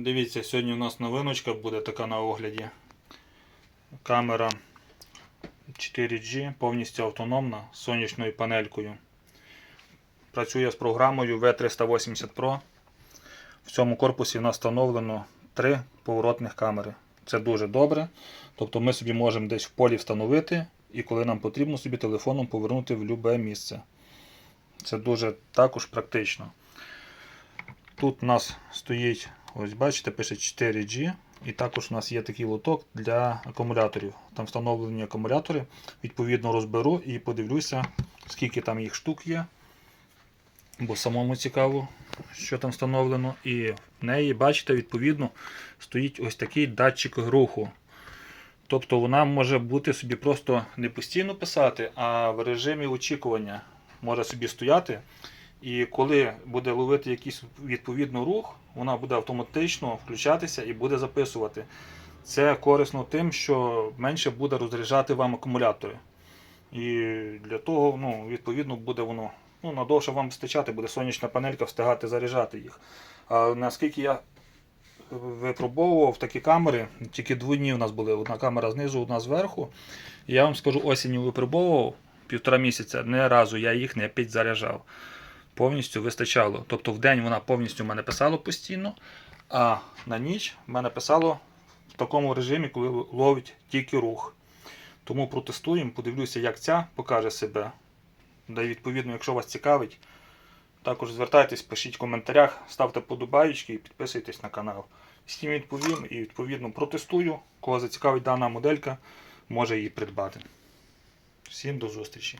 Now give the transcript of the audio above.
Дивіться, сьогодні у нас новиночка буде така на огляді. Камера 4G, повністю автономна з сонячною панелькою. Працює з програмою V380 Pro. В цьому корпусі встановлено три поворотних камери. Це дуже добре. Тобто ми собі можемо десь в полі встановити і коли нам потрібно собі телефоном повернути в будь-яке місце. Це дуже також практично. Тут у нас стоїть, ось бачите, пише 4G. І також у нас є такий лоток для акумуляторів. Там встановлені акумулятори. Відповідно розберу і подивлюся, скільки там їх штук є. Бо самому цікаво, що там встановлено. І в неї, бачите, відповідно, стоїть ось такий датчик руху. Тобто вона може бути собі просто не постійно писати, а в режимі очікування може собі стояти. І коли буде ловити якийсь відповідний рух, вона буде автоматично включатися і буде записувати. Це корисно тим, що менше буде розряджати вам акумулятори. І для того, ну, відповідно, буде воно ну, надовше вам вистачати, буде сонячна панелька встигати заряджати їх. А наскільки я випробовував такі камери, тільки двойні у нас були. Одна камера знизу, одна зверху. І я вам скажу, осінню випробовував півтора місяця, не разу я їх не підзаряджав. Повністю вистачало. Тобто в день вона повністю в мене писала постійно, а на ніч в мене писало в такому режимі, коли ловить тільки рух. Тому протестуємо, подивлюся, як ця покаже себе. Да і відповідно, якщо вас цікавить, також звертайтесь, пишіть в коментарях, ставте подобаєчки і підписуйтесь на канал. Всім відповім і відповідно протестую. Кого зацікавить дана моделька, може її придбати. Всім до зустрічі!